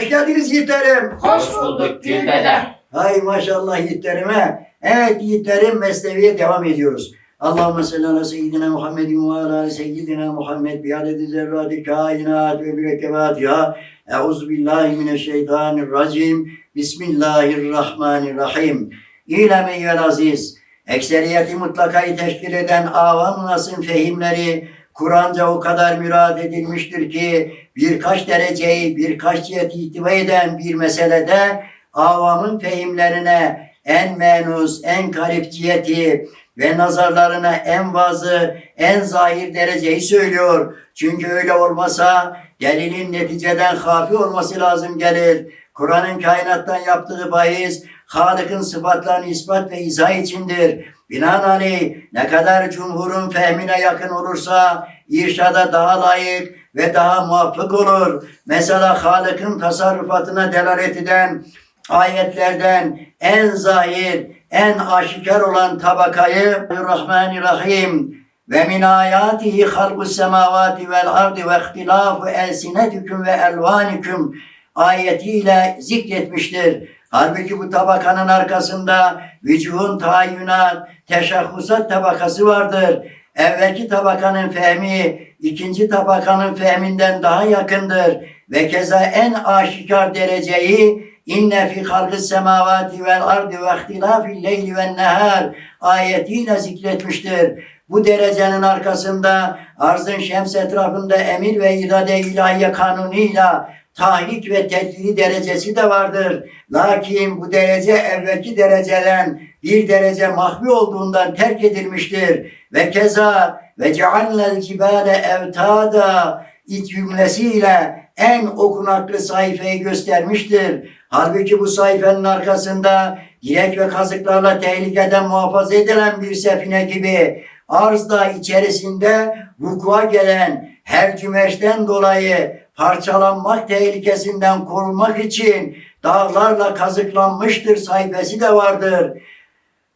Hoş geldiniz yiğitlerim. Hoş bulduk Gül dede. Hay maşallah yiğitlerime. Evet yiğitlerim mesneviye devam ediyoruz. Allahümme salli ala seyyidina Muhammedin ve ala seyyidina Muhammed bi adedi zerrati kainat ve mürekkebat ya. Euzu billahi mineşşeytanirracim. Bismillahirrahmanirrahim. İlem eyyel aziz. Ekseriyeti mutlakayı teşkil eden avam nasın fehimleri Kur'anca o kadar mürad edilmiştir ki birkaç dereceyi, birkaç ciheti ihtiva eden bir meselede avamın fehimlerine en menus, en garip ciheti ve nazarlarına en vazı, en zahir dereceyi söylüyor. Çünkü öyle olmasa delilin neticeden hafi olması lazım gelir. Kur'an'ın kainattan yaptığı bahis, Halık'ın sıfatlarını ispat ve izah içindir. Binaenaleyh ne kadar cumhurun fehmine yakın olursa irşada daha layık ve daha muvaffık olur. Mesela Halık'ın tasarrufatına delalet eden ayetlerden en zahir, en aşikar olan tabakayı Rahmanirrahim ve min ayatihi halqus semavati vel ardi ve ihtilafu elsinetikum ve elvanikum ayetiyle zikretmiştir. Halbuki bu tabakanın arkasında vücuhun tayyünat, teşahhusat tabakası vardır. Evvelki tabakanın fehmi, ikinci tabakanın fehminden daha yakındır. Ve keza en aşikar dereceyi İnne fi halqis semavati vel ardi ve ihtilafil leyli ven nehar ayetiyle zikretmiştir. Bu derecenin arkasında arzın şems etrafında emir ve irade ilahiye kanunuyla tahrik ve tedbiri derecesi de vardır. Lakin bu derece evvelki dereceden bir derece mahvi olduğundan terk edilmiştir. Ve keza ve ceallel cibale evtada ilk cümlesiyle en okunaklı sayfayı göstermiştir. Halbuki bu sayfanın arkasında direk ve kazıklarla tehlikeden muhafaza edilen bir sefine gibi arzda içerisinde vukua gelen her cümeşten dolayı parçalanmak tehlikesinden korunmak için dağlarla kazıklanmıştır sayfası da vardır.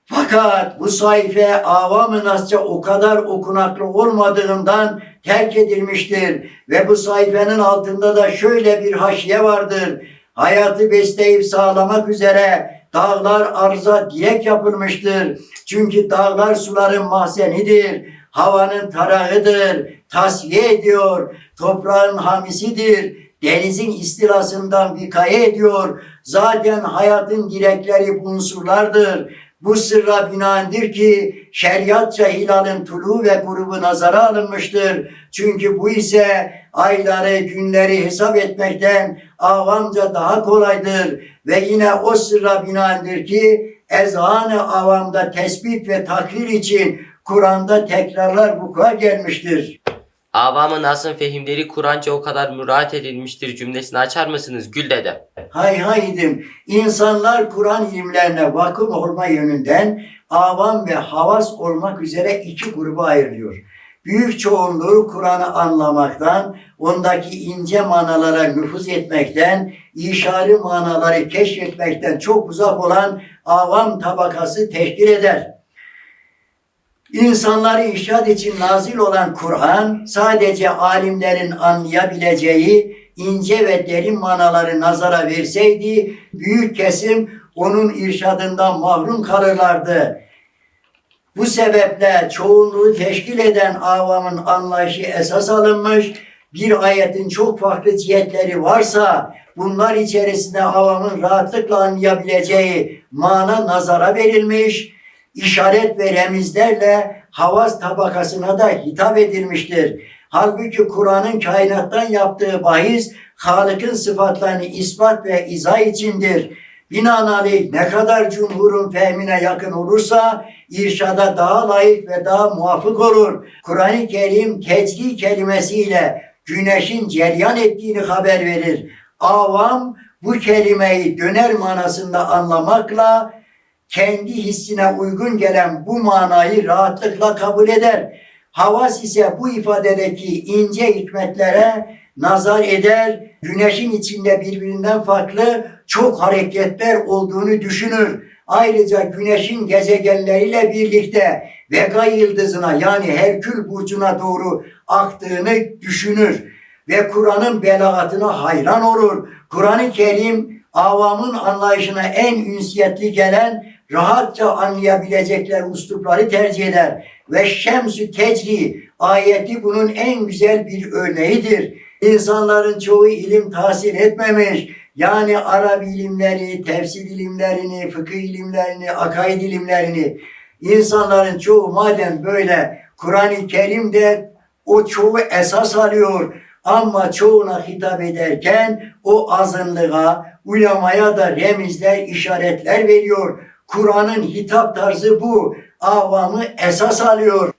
Fakat bu sayfa avam-ı nasça o kadar okunaklı olmadığından terk edilmiştir. Ve bu sayfanın altında da şöyle bir haşiye vardır. Hayatı besleyip sağlamak üzere dağlar arza direk yapılmıştır. Çünkü dağlar suların mahzenidir. Havanın tarağıdır. Tasfiye ediyor. Toprağın hamisidir. Denizin istilasından vikaye ediyor. Zaten hayatın direkleri bu unsurlardır. Bu sırra binaendir ki şeriatça hilalin tulu ve grubu nazara alınmıştır. Çünkü bu ise ayları, günleri hesap etmekten avamca daha kolaydır. Ve yine o sırra binaendir ki ezanı avamda tespit ve takrir için Kur'an'da tekrarlar vuku'a gelmiştir. Avamın asın fehimleri Kur'anca o kadar müraat edilmiştir cümlesini açar mısınız Gül dede? Hay haydim. İnsanlar Kur'an ilimlerine vakıf olma yönünden avam ve havas olmak üzere iki gruba ayrılıyor. Büyük çoğunluğu Kur'an'ı anlamaktan, ondaki ince manalara nüfuz etmekten, işari manaları keşfetmekten çok uzak olan avam tabakası teşkil eder. İnsanları irşad için nazil olan Kur'an sadece alimlerin anlayabileceği ince ve derin manaları nazara verseydi büyük kesim onun irşadından mahrum kalırlardı. Bu sebeple çoğunluğu teşkil eden avamın anlayışı esas alınmış, bir ayetin çok farklı cihetleri varsa bunlar içerisinde avamın rahatlıkla anlayabileceği mana nazara verilmiş, işaret ve remizlerle havas tabakasına da hitap edilmiştir. Halbuki Kur'an'ın kainattan yaptığı bahis Halık'ın sıfatlarını ispat ve izah içindir. Binaenaleyh ne kadar cumhurun fehmine yakın olursa irşada daha layık ve daha muvafık olur. Kur'an-ı Kerim tecri kelimesiyle güneşin ceryan ettiğini haber verir. Avam bu kelimeyi döner manasında anlamakla kendi hissine uygun gelen bu manayı rahatlıkla kabul eder. Havas ise bu ifadedeki ince hikmetlere nazar eder. Güneşin içinde birbirinden farklı çok hareketler olduğunu düşünür. Ayrıca güneşin gezegenleriyle birlikte Vega yıldızına yani Herkül burcuna doğru aktığını düşünür. ve Kur'an'ın belagatına hayran olur. Kur'an-ı Kerim avamın anlayışına en ünsiyetli gelen, rahatça anlayabilecekler uslupları tercih eder. Ve şemsü tecri ayeti bunun en güzel bir örneğidir. İnsanların çoğu ilim tahsil etmemiş. Yani Arap ilimleri, tefsir ilimlerini, fıkıh ilimlerini, akaid ilimlerini insanların çoğu madem böyle Kur'an-ı Kerim'de o çoğu esas alıyor ama çoğuna hitap ederken o azınlığa, ulemaya da remizler, işaretler veriyor. Kur'an'ın hitap tarzı bu. Avamı esas alıyor.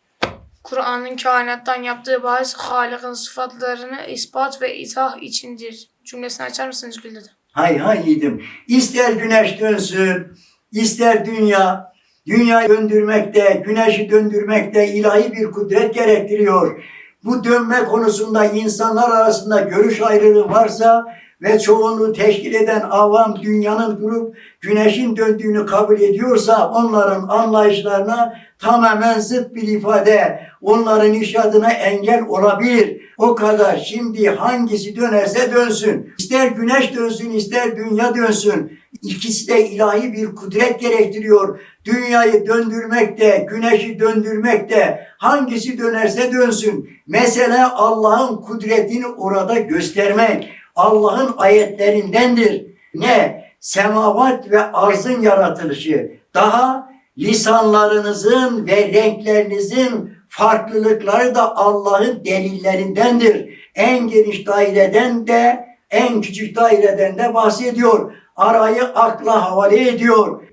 Kur'an'ın kainattan yaptığı bahis Halık'ın sıfatlarını ispat ve izah içindir. Cümlesini açar mısınız Gül dede? Hay hay yiğidim. İster güneş dönsün, ister dünya. Dünyayı döndürmekte, güneşi döndürmekte ilahi bir kudret gerektiriyor. Bu dönme konusunda insanlar arasında görüş ayrılığı varsa ve çoğunluğu teşkil eden avam dünyanın durup güneşin döndüğünü kabul ediyorsa onların anlayışlarına tamamen zıt bir ifade, onların işadına engel olabilir. O kadar şimdi hangisi dönerse dönsün. İster güneş dönsün ister dünya dönsün. İkisi de ilahi bir kudret gerektiriyor. Dünyayı döndürmekte, güneşi döndürmekte hangisi dönerse dönsün. Mesele Allah'ın kudretini orada göstermek. Allah'ın ayetlerindendir. Ne? Semavat ve arzın yaratılışı. Daha lisanlarınızın ve renklerinizin farklılıkları da Allah'ın delillerindendir. En geniş daireden de en küçük daireden de bahsediyor. Arayı akla havale ediyor.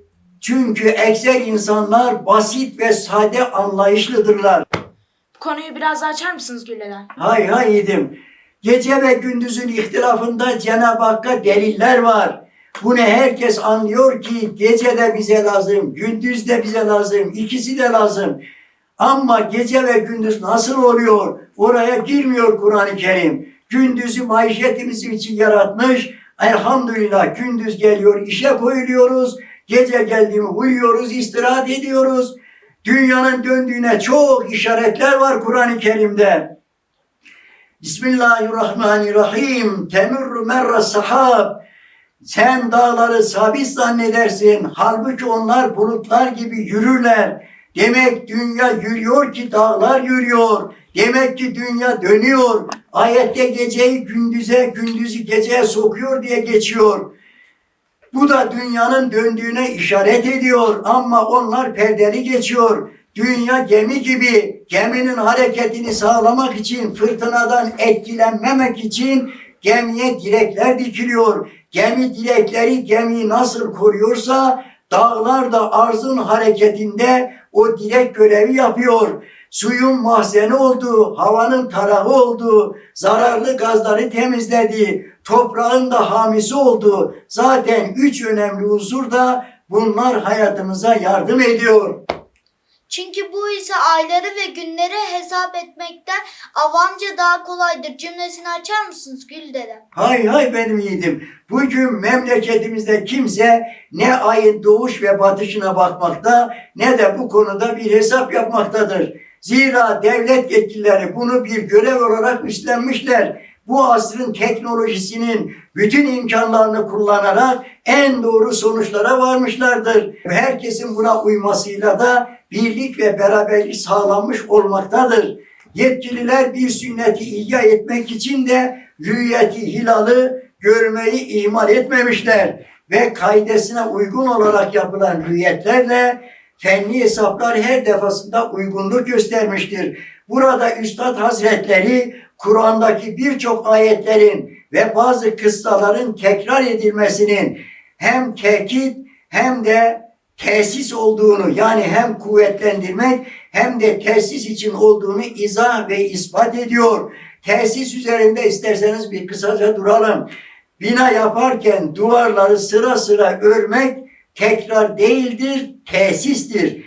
Çünkü ekser insanlar basit ve sade anlayışlıdırlar. Konuyu biraz daha açar mısınız Gül dede? Hay hay yedim. Gece ve gündüzün ihtilafında Cenab-ı Hakk'a deliller var. Bunu herkes anlıyor ki gece de bize lazım, gündüz de bize lazım, ikisi de lazım. Ama gece ve gündüz nasıl oluyor? Oraya girmiyor Kur'an-ı Kerim. Gündüzü maişetimiz için yaratmış. Elhamdülillah gündüz geliyor, işe koyuluyoruz. Gece geldi mi uyuyoruz, istirahat ediyoruz. Dünyanın döndüğüne çok işaretler var Kur'an-ı Kerim'de. Bismillahirrahmanirrahim. Temurru merra sahab. Sen dağları sabit zannedersin. Halbuki onlar bulutlar gibi yürürler. Demek dünya yürüyor ki dağlar yürüyor. Demek ki dünya dönüyor. Ayette geceyi gündüze, gündüzü geceye sokuyor diye geçiyor. Bu da dünyanın döndüğüne işaret ediyor ama onlar perdeli geçiyor. Dünya gemi gibi geminin hareketini sağlamak için fırtınadan etkilenmemek için gemiye direkler dikiliyor. Gemi direkleri gemiyi nasıl koruyorsa dağlar da arzın hareketinde o direk görevi yapıyor. Suyun mahzeni oldu, havanın tarafı oldu, zararlı gazları temizledi, toprağın da hamisi oldu. Zaten üç önemli unsur da bunlar hayatımıza yardım ediyor. Çünkü bu ise ayları ve günleri hesap etmekten avamca daha kolaydır. Cümlesini açar mısınız Gül dede? Hay hay benim yiğidim. Bugün memleketimizde kimse ne ayın doğuş ve batışına bakmakta ne de bu konuda bir hesap yapmaktadır. Zira devlet yetkilileri bunu bir görev olarak üstlenmişler. Bu asrın teknolojisinin bütün imkanlarını kullanarak en doğru sonuçlara varmışlardır. Herkesin buna uymasıyla da birlik ve beraberlik sağlanmış olmaktadır. Yetkililer bir sünneti ihya etmek için de rüyeti hilalı görmeyi ihmal etmemişler ve kaidesine uygun olarak yapılan rüyetlerle fenli hesaplar her defasında uygunluk göstermiştir. Burada Üstad Hazretleri Kur'an'daki birçok ayetlerin ve bazı kıssaların tekrar edilmesinin hem tekit hem de tesis olduğunu yani hem kuvvetlendirmek hem de tesis için olduğunu izah ve ispat ediyor. Tesis üzerinde isterseniz bir kısaca duralım. Bina yaparken duvarları sıra sıra örmek tekrar değildir, tesistir.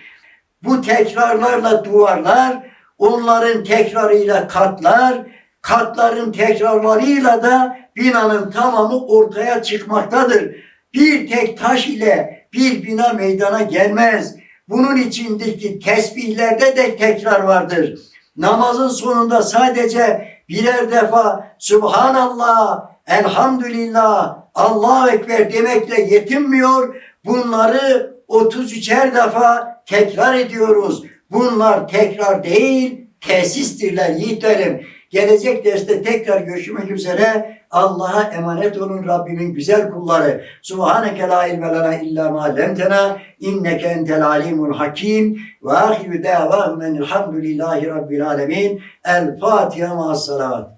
Bu tekrarlarla duvarlar, onların tekrarıyla katlar, katların tekrarlarıyla da binanın tamamı ortaya çıkmaktadır. Bir tek taş ile bir bina meydana gelmez. Bunun içindeki tesbihlerde de tekrar vardır. Namazın sonunda sadece birer defa Subhanallah, Elhamdülillah, Allahu Ekber demekle yetinmiyor. Bunları 33'er defa tekrar ediyoruz. Bunlar tekrar değil, tesistirler yiğitlerim. Gelecek derste tekrar görüşmek üzere. Allah'a emanet olun Rabbimin güzel kulları. Subhaneke la ilme lena illa ma lemtena inneke entel alimul hakim ve ahiru davahum enilhamdülillahi rabbil alemin. El Fatiha ma'as salavat.